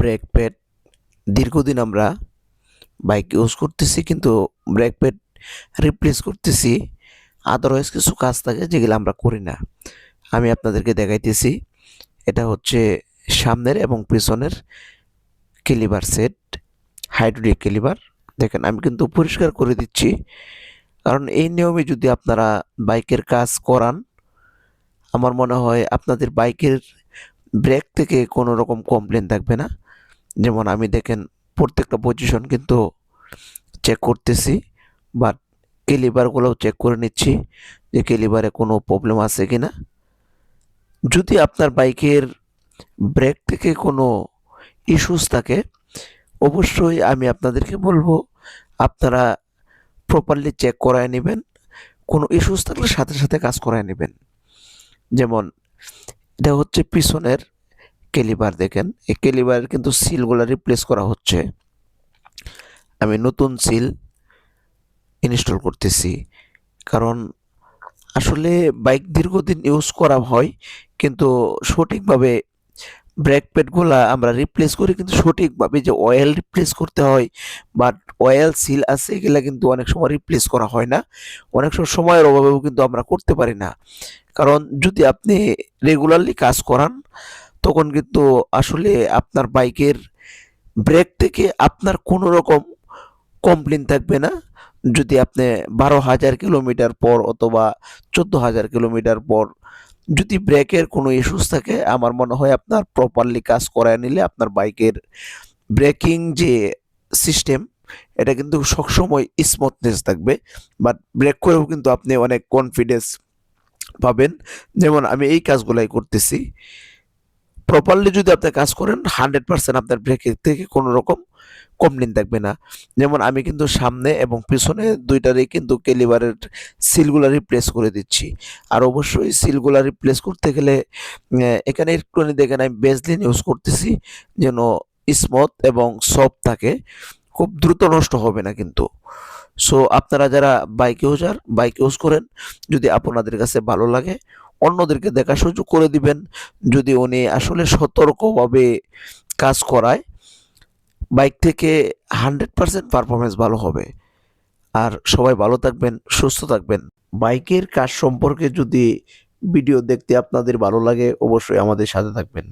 Brake pad দীর্ঘদিন আমরা bike use করতেছি, কিন্তু ব্রেক প্যাড রিপ্লেস করতেছি। আদারওয়াইজ কিছু কাজ থাকে যেগুলো আমরা করি না। আমি আপনাদেরকে দেখাইতেছি, এটা হচ্ছে সামনের এবং পেছনের কেলিবার সেট হাইড্রোলিক কেলিবার দেখেন, আমি কিন্তু পরিষ্কার করে দিচ্ছি, কারণ এই নিয়মে যদি আপনারা বাইকের কাজ করান, আমার মনে হয় আপনাদের বাইকের ব্রেক থেকে কোনো রকম কমপ্লেন থাকবে না। যেমন আমি দেখেন প্রত্যেকটা পজিশন কিন্তু চেক করতেছি বাট কেলিবারগুলোও চেক করে নিচ্ছি যে কেলিবারে কোনো প্রবলেম আছে কি না যদি আপনার বাইকের ব্রেক থেকে কোনো ইস্যুস থাকে, অবশ্যই আমি আপনাদেরকে বলব, আপনারা প্রপারলি চেক করায় নেবেন। কোনো ইস্যুস থাকলে সাথে সাথে কাজ করায় নেবেন। যেমন এটা হচ্ছে পিছনের কেলিবার দেখেন, এই কেলিবারের কিন্তু সিলগুলো রিপ্লেস করা হচ্ছে। আমি নতুন সিল ইনস্টল করতেছি। কারণ আসলে বাইক দীর্ঘদিন ইউজ করা হয়, কিন্তু সঠিকভাবে ব্রেক প্যাডগুলা আমরা রিপ্লেস করি, কিন্তু সঠিকভাবে যে অয়েল রিপ্লেস করতে হয় বাট অয়েল সিল আছে, এগুলা কিন্তু অনেক সময় রিপ্লেস করা হয় না। অনেক সময় সময়ের অভাবেও কিন্তু আমরা করতে পারি না। কারণ যদি আপনি রেগুলারলি কাজ করান তখন কিন্তু আসলে আপনার বাইকের ব্রেক থেকে আপনার কোনো রকম কমপ্লেন থাকবে না। যদি আপনি বারো হাজার কিলোমিটার পর অথবা চোদ্দ হাজার কিলোমিটার পর যদি ব্রেকের কোনো ইস্যুস থাকে, আমার মনে হয় আপনার প্রপারলি কাজ করায় নিলে আপনার বাইকের ব্রেকিং যে সিস্টেম এটা কিন্তু সবসময় স্মুথনেস থাকবে। বাট ব্রেক করেও কিন্তু আপনি অনেক কনফিডেন্স পাবেন। যেমন আমি এই কাজগুলাই করতেছি। প্রপারলি যদি আপনি কাজ করেন হান্ড্রেড পার্সেন্ট আপনার ব্রেকের থেকে কোনো রকম কমপ্লেন থাকবে না। যেমন আমি কিন্তু সামনে এবং পিছনে দুইটারই কিন্তু কেলিবারের সিলগুলো রিপ্লেস করে দিচ্ছি। আর অবশ্যই সিলগুলো রিপ্লেস করতে গেলে এখানে একটুখানি দেখেন আমি বেসলিন ইউজ করতেছি, যেন স্মুথ এবং সফট থাকে। খুব দ্রুত নষ্ট হবে না কিন্তু। সো আপনারা যারা বাইক ইউজার বাইক ইউজ করেন, যদি আপনাদের কাছে ভালো লাগে, অন্যদেরকে দেখা সুযোগ করে দিবেন। যদি উনি আসলে সতর্কভাবে কাজ করায় বাইক থেকে হান্ড্রেড পারসেন্ট পারফরমেন্স ভালো হবে। আর সবাই ভালো থাকবেন, সুস্থ থাকবেন। বাইকের কাজ সম্পর্কে যদি ভিডিও দেখতে আপনাদের ভালো লাগে, অবশ্যই আমাদের সাথে থাকবেন।